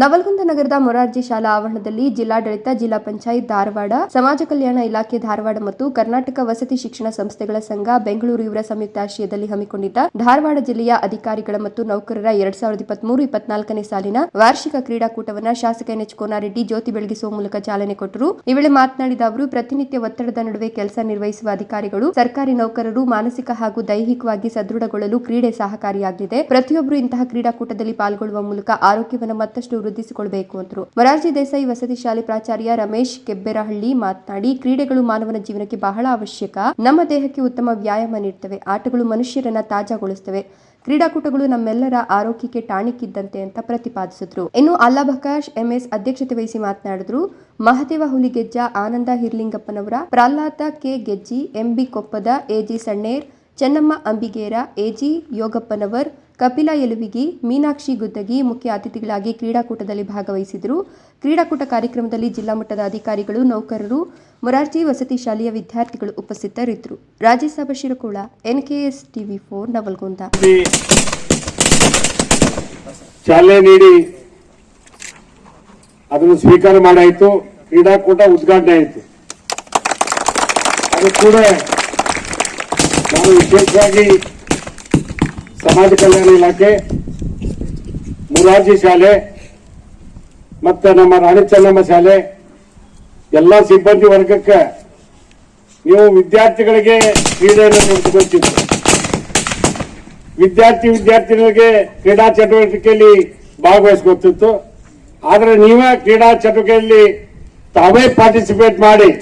ನವಲಗುಂದ ನಗರದ ಮೊರಾರ್ಜಿ ಶಾಲಾ ಆವರಣದಲ್ಲಿ ಜಿಲ್ಲಾಡಳಿತ, ಜಿಲ್ಲಾ ಪಂಚಾಯತ್ ಧಾರವಾಡ, ಸಮಾಜ ಕಲ್ಯಾಣ ಇಲಾಖೆ ಧಾರವಾಡ ಮತ್ತು ಕರ್ನಾಟಕ ವಸತಿ ಶಿಕ್ಷಣ ಸಂಸ್ಥೆಗಳ ಸಂಘ ಬೆಂಗಳೂರು ಇವರ ಸಂಯುಕ್ತಾಶ್ರಯದಲ್ಲಿ ಹಮ್ಮಿಕೊಂಡಿದ್ದ ಧಾರವಾಡ ಜಿಲ್ಲೆಯ ಅಧಿಕಾರಿಗಳ ಮತ್ತು ನೌಕರರ ಎರಡ್ ಸಾವಿರದ ಇಪ್ಪತ್ಮೂರು ಇಪ್ಪತ್ನಾಲ್ಕನೇ ಸಾಲಿನ ವಾರ್ಷಿಕ ಕ್ರೀಡಾಕೂಟವನ್ನು ಶಾಸಕ ಎನ್ಎಚ್ ಕೋನಾರೆಡ್ಡಿ ಜ್ಯೋತಿ ಬೆಳಗಿಸುವ ಮೂಲಕ ಚಾಲನೆ ಕೊಟ್ಟರು. ಈ ವೇಳೆ ಮಾತನಾಡಿದ ಅವರು, ಪ್ರತಿನಿತ್ಯ ಒತ್ತಡದ ನಡುವೆ ಕೆಲಸ ನಿರ್ವಹಿಸುವ ಅಧಿಕಾರಿಗಳು, ಸರ್ಕಾರಿ ನೌಕರರು ಮಾನಸಿಕ ಹಾಗೂ ದೈಹಿಕವಾಗಿ ಸದೃಢಗೊಳ್ಳಲು ಕ್ರೀಡೆ ಸಹಕಾರಿಯಾಗಲಿದೆ ಪ್ರತಿಯೊಬ್ಬರು ಇಂತಹ ಕ್ರೀಡಾಕೂಟದಲ್ಲಿ ಪಾಲ್ಗೊಳ್ಳುವ ಮೂಲಕ ಆರೋಗ್ಯವನ್ನು ಮತ್ತಷ್ಟು ವೃದ್ಧಿಸಿಕೊಳ್ಳಬೇಕು ಅಂದರು. ಮೊರಾರ್ಜಿ ದೇಸಾಯಿ ವಸತಿ ಶಾಲೆ ಪ್ರಾಚಾರ್ಯ ರಮೇಶ್ ಕೆಬ್ಬೆರಹಳ್ಳಿ ಮಾತನಾಡಿ, ಕ್ರೀಡೆಗಳು ಮಾನವನ ಜೀವನಕ್ಕೆ ಬಹಳ ಅವಶ್ಯಕ. ನಮ್ಮ ದೇಹಕ್ಕೆ ಉತ್ತಮ ವ್ಯಾಯಾಮ ನೀಡುತ್ತವೆ ಆಟಗಳು ಮನುಷ್ಯರನ್ನ ತಾಜಾಗೊಳಿಸುತ್ತವೆ ಕ್ರೀಡಾಕೂಟಗಳು ನಮ್ಮೆಲ್ಲರ ಆರೋಗ್ಯಕ್ಕೆ ಟಾಣಿಕ್ ಇದ್ದಂತೆ ಅಂತ ಪ್ರತಿಪಾದಿಸಿದ್ರು. ಇನ್ನು ಅಲ್ಲಾಬಕಾಶ್ ಎಂಎಸ್ ಅಧ್ಯಕ್ಷತೆ ವಹಿಸಿ ಮಾತನಾಡಿದ್ರು, Mahadeva Huligejja, Ananda Hirlingappanavara, Prahlada K Gejji, MB Koppada AG Sanner, Chennamma Ambigera AG Yogappanavar Kapila Eluvigi Meenakshi Guddagi ಮುಖ್ಯ ಅತಿಥಿಗಳಾಗಿ ಕ್ರೀಡಾಕೂಟದಲ್ಲಿ ಭಾಗವಹಿಸಿದರು. ಕ್ರೀಡಾಕೂಟ ಕಾರ್ಯಕ್ರಮದಲ್ಲಿ ಜಿಲ್ಲಾ ಮಟ್ಟದ ಅಧಿಕಾರಿಗಳು, ನೌಕರರು, ಮೊರಾರ್ಜಿ ವಸತಿ ಶಾಲೆಯ ವಿದ್ಯಾರ್ಥಿಗಳು ಉಪಸ್ಥಿತರಿದ್ದರು. Rajya Sabha Shirakola, NKS TV four Navalgonda. ಚಾಲನೆ ನೀಡಿ ಅದನ್ನು ಸ್ವೀಕಾರ ಮಾಡಾಯಿತು. ಕ್ರೀಡಾಕೂಟ ಉದ್ಘಾಟನೆ ಆಯಿತು. ಅದು ಕೂಡ ನಾನು ವಿಶೇಷವಾಗಿ ಸಮಾಜ ಕಲ್ಯಾಣ ಇಲಾಖೆ, ಮುರಾರ್ಜಿ ಶಾಲೆ ಮತ್ತೆ ನಮ್ಮ ರಾಣಿ ಚೆನ್ನಮ್ಮ ಶಾಲೆ, ಎಲ್ಲ ಸಿಬ್ಬಂದಿ ವರ್ಗಕ್ಕೆ ನೀವು ವಿದ್ಯಾರ್ಥಿಗಳಿಗೆ ಕ್ರೀಡೆಯನ್ನು ನಡೆಸಿಕೊಟ್ಟಿತ್ತು ವಿದ್ಯಾರ್ಥಿ ವಿದ್ಯಾರ್ಥಿಗಳಿಗೆ ಕ್ರೀಡಾ ಚಟುವಟಿಕೆಯಲ್ಲಿ ಭಾಗವಹಿಸ್ಕೊತಿತ್ತು ಆದರೆ ನೀವೇ ಕ್ರೀಡಾ ಚಟುವಟಿಕೆಯಲ್ಲಿ ತಾವೇ ಪಾರ್ಟಿಸಿಪೇಟ್ ಮಾಡಿ,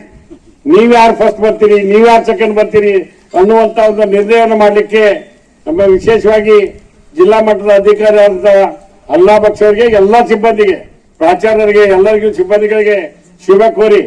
ನೀವ್ಯಾರು ಫಸ್ಟ್ ಬರ್ತೀರಿ, ನೀವ್ಯಾರು ಸೆಕೆಂಡ್ ಬರ್ತೀರಿ ಅನ್ನುವಂತ ಒಂದು ನಿರ್ಣಯವನ್ನು ಮಾಡಲಿಕ್ಕೆ ನಮ್ಮ ವಿಶೇಷವಾಗಿ ಜಿಲ್ಲಾ ಮಟ್ಟದ ಅಧಿಕಾರಿಯಾದ ಅಲ್ಲಾ ಪಕ್ಷವರಿಗೆ ಎಲ್ಲ ಸಿಬ್ಬಂದಿಗೆ ಪ್ರಾಚಾರ್ಯರಿಗೆ ಎಲ್ಲರಿಗೂ ಸಿಬ್ಬಂದಿಗಳಿಗೆ ಶುಭ ಕೋರಿ.